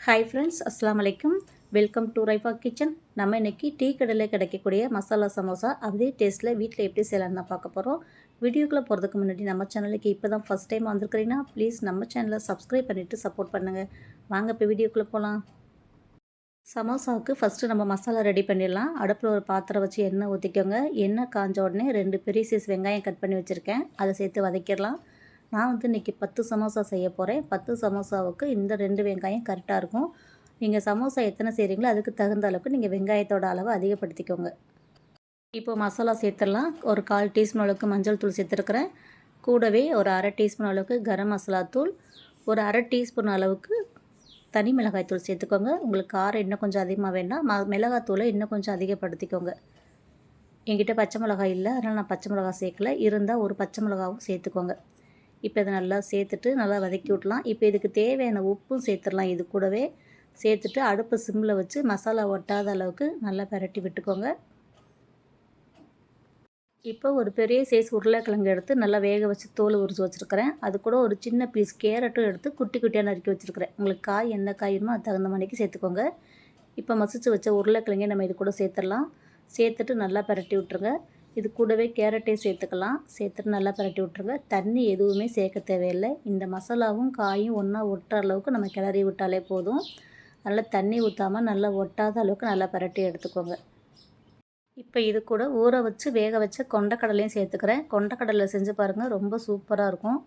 Hi friends அஸ்லாம் அலைக்கும் welcome to Raifa kitchen நம்ம இன்றைக்கி டீ கடையில் கிடைக்கக்கூடிய மசாலா சமோசா அதே டேஸ்ட்டில் வீட்டில் எப்படி செய்யலாம்னு தான் பார்க்க போகிறோம் வீடியோக்குள்ளே போகிறதுக்கு முன்னாடி நம்ம சேனலுக்கு இப்போ தான் ஃபஸ்ட் டைம் வந்திருக்கிறீங்கன்னா ப்ளீஸ் நம்ம சேனலை சப்ஸ்கிரைப் பண்ணிவிட்டு சப்போர்ட் பண்ணுங்கள் வாங்க இப்போ வீடியோக்குள்ளே போகலாம் சமோசாவுக்கு ஃபஸ்ட்டு நம்ம மசாலா ரெடி பண்ணிடலாம். அடுப்பில் ஒரு பாத்திரம் வச்சு எண்ணெய் ஊற்றிக்கோங்க எண்ணெய் காஞ்ச உடனே ரெண்டு பெரிய சைஸ் வெங்காயம் கட் பண்ணி வச்சுருக்கேன். அதை சேர்த்து வதக்கிடலாம். நான் வந்து இன்றைக்கி பத்து சமோசா செய்ய போகிறேன் பத்து சமோசாவுக்கு இந்த ரெண்டு வெங்காயம் கரெக்டாக இருக்கும். நீங்கள் சமோசா எத்தனை செய்கிறீங்களோ அதுக்கு தகுந்த அளவுக்கு நீங்கள் வெங்காயத்தோட அளவை அதிகப்படுத்திக்கோங்க. இப்போ மசாலா சேர்த்துடலாம். ஒரு கால் டீஸ்பூன் அளவுக்கு மஞ்சள் தூள் சேர்த்துருக்குறேன். கூடவே ஒரு அரை டீஸ்பூன் அளவுக்கு கரம் மசாலா தூள். ஒரு அரை டீஸ்பூன் அளவுக்கு தனி மிளகாய் தூள் சேர்த்துக்கோங்க. உங்களுக்கு காரம் இன்னும் கொஞ்சம் அதிகமாக வேணால் ம மிளகாத்தூளை இன்னும் கொஞ்சம் அதிகப்படுத்திக்கோங்க. என்கிட்ட பச்சை மிளகாய் இல்லை. அதனால் நான் பச்சை மிளகாய் சேர்க்கல. இருந்தால் ஒரு பச்சை மிளகாவும் சேர்த்துக்கோங்க. இப்போ இதை நல்லா சேர்த்துட்டு நல்லா வதக்கி விட்லாம் இப்போ இதுக்கு தேவையான உப்பும் சேர்த்துடலாம். இது கூடவே சேர்த்துட்டு அடுப்பு சிம்மில் வச்சு மசாலா ஒட்டாத அளவுக்கு நல்லா பரட்டி விட்டுக்கோங்க. இப்போ ஒரு பெரிய சைஸ் உருளைக்கிழங்கு எடுத்து நல்லா வேக வச்சு தோல் உரிச்சு வச்சுருக்கிறேன். அது கூட ஒரு சின்ன பீஸ் கேரட்டும் எடுத்து குட்டி குட்டியாக நறுக்கி வச்சுருக்கிறேன். உங்களுக்கு காய் எந்த காய் வேணுமோ அது தகுந்த மணிக்கு சேர்த்துக்கோங்க. இப்போ மசிச்சு வச்ச உருளைக்கிழங்கே நம்ம இது கூட சேர்த்துடலாம். சேர்த்துட்டு நல்லா பரட்டி விட்ருங்க இது கூடவே கேரட்டையும் சேர்த்துக்கலாம். சேர்த்துட்டு நல்லா பரட்டி விட்ருங்க தண்ணி எதுவுமே சேர்க்க தேவையில்லை. இந்த மசாலாவும் காயும் ஒன்றா ஒட்டுற அளவுக்கு நம்ம கிளறி விட்டாலே போதும். நல்லா தண்ணி ஊற்றாமல் நல்லா ஒட்டாத அளவுக்கு நல்லா பரட்டி எடுத்துக்கோங்க. இப்போ இது கூட ஊற வச்சு வேக வச்ச கொண்டக்கடலையும் சேர்த்துக்கிறேன். கொண்டக்கடலை செஞ்சு பாருங்கள் ரொம்ப சூப்பராக இருக்கும்.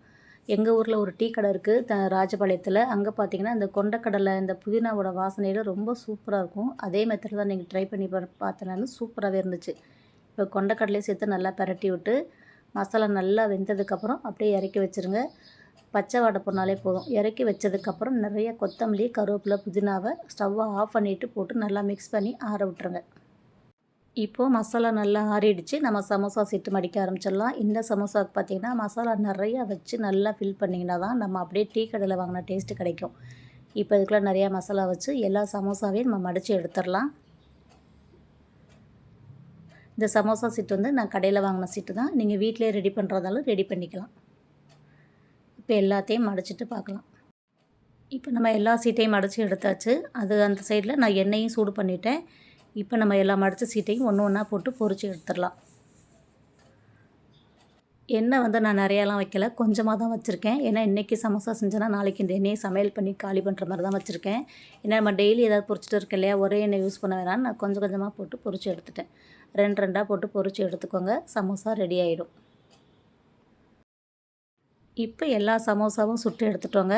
எங்கள் ஊரில் ஒரு டீ கடை இருக்குது த ராஜபாளையத்தில். அங்கே பார்த்தீங்கன்னா இந்த கொண்டக்கடலை இந்த புதினாவோட வாசனையில் ரொம்ப சூப்பராக இருக்கும். அதே மெத்தடில் தான் நீங்கள் ட்ரை பண்ணி பார்த்தனாலும் சூப்பராகவே இருந்துச்சு. இப்போ கொண்டக்கடலையும் சேர்த்து நல்லா பரட்டி விட்டு மசாலா நல்லா வெந்ததுக்கப்புறம் அப்படியே இறக்கி வச்சுருங்க. பச்சை வாடை போனாலே போதும். இறக்கி வச்சதுக்கப்புறம் நிறைய கொத்தமல்லி கருவேப்பிலை புதினாவை ஸ்டவ்வை ஆஃப் பண்ணிவிட்டு போட்டு நல்லா மிக்ஸ் பண்ணி ஆற விட்டுருங்க. இப்போது மசாலா நல்லா ஆறிடுச்சு. நம்ம சமோசா சீட்டு மடிக்க ஆரம்பிச்சிடலாம். இந்த சமோசாவுக்கு பார்த்திங்கன்னா மசாலா நிறையா வச்சு நல்லா ஃபில் பண்ணிங்கன்னா தான் நம்ம அப்படியே டீ கடையில் வாங்கின டேஸ்ட்டு கிடைக்கும். இப்போ இதுக்குள்ளே நிறையா மசாலா வச்சு எல்லா சமோசாவையும் நம்ம மடித்து எடுத்துடலாம். இந்த சமோசா சீட்டு வந்து நான் கடையில் வாங்கின சீட்டு தான். நீங்கள் வீட்டிலே ரெடி பண்ணுறதாலும் ரெடி பண்ணிக்கலாம். இப்போ எல்லாத்தையும் மடிச்சிட்டு பார்க்கலாம். இப்போ நம்ம எல்லா சீட்டையும் மடித்து எடுத்தாச்சு. அது அந்த சைடில் நான் எண்ணெயும் சூடு பண்ணிட்டேன். இப்போ நம்ம எல்லா மடித்த சீட்டையும் ஒன்று ஒன்றா போட்டு பொறிச்சு எடுத்துடலாம். எண்ணெய் வந்து நான் நிறையாலாம் வைக்கல. கொஞ்சமாக தான் வச்சுருக்கேன். ஏன்னா இன்றைக்கி சமோசா செஞ்சேன்னா நாளைக்கு இந்த எண்ணெயை சமையல் பண்ணி காலி பண்ணுற மாதிரி தான் வச்சுருக்கேன். ஏன்னா நம்ம டெய்லி ஏதாவது பொறிச்சிட்டு இருக்க இல்லையா ஒரே எண்ணெய் யூஸ் பண்ண வேணாம்னு நான் கொஞ்சம் கொஞ்சமாக போட்டு பொறிச்சு எடுத்துட்டேன். ரெண்டு ரெண்டாக போட்டு பொறிச்சு எடுத்துக்கோங்க. சமோசா ரெடி ஆகிடும் இப்போ எல்லா சமோசாவும் சுட்டு எடுத்துட்டோங்க.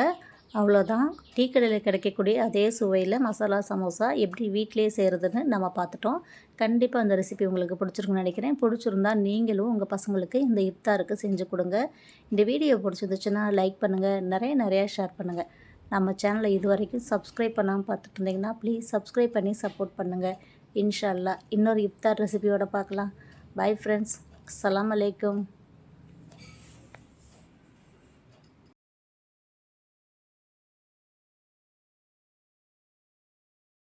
அவ்வளோதான். டீ கடையில் கிடைக்கக்கூடிய அதே சுவையில் மசாலா சமோசா எப்படி வீட்டிலே செய்கிறதுன்னு நம்ம பார்த்துட்டோம். கண்டிப்பாக அந்த ரெசிபி உங்களுக்கு பிடிச்சிருக்குன்னு நினைக்கிறேன். பிடிச்சிருந்தா நீங்களும் உங்கள் பசங்களுக்கு இந்த இஃப்தாருக்கு செஞ்சு கொடுங்க. இந்த வீடியோ பிடிச்சிருந்துச்சுன்னா லைக் பண்ணுங்கள் நிறைய நிறையா ஷேர் பண்ணுங்கள் நம்ம சேனலை இது வரைக்கும் சப்ஸ்கிரைப் பண்ணாமல் பார்த்துட்டு இருந்தீங்கன்னா ப்ளீஸ் சப்ஸ்கிரைப் பண்ணி சப்போர்ட் பண்ணுங்கள் இன்ஷால்லா இன்னொரு இஃப்தார் ரெசிபியோடு பார்க்கலாம். பை ஃப்ரெண்ட்ஸ் அலாம் அலைக்கும்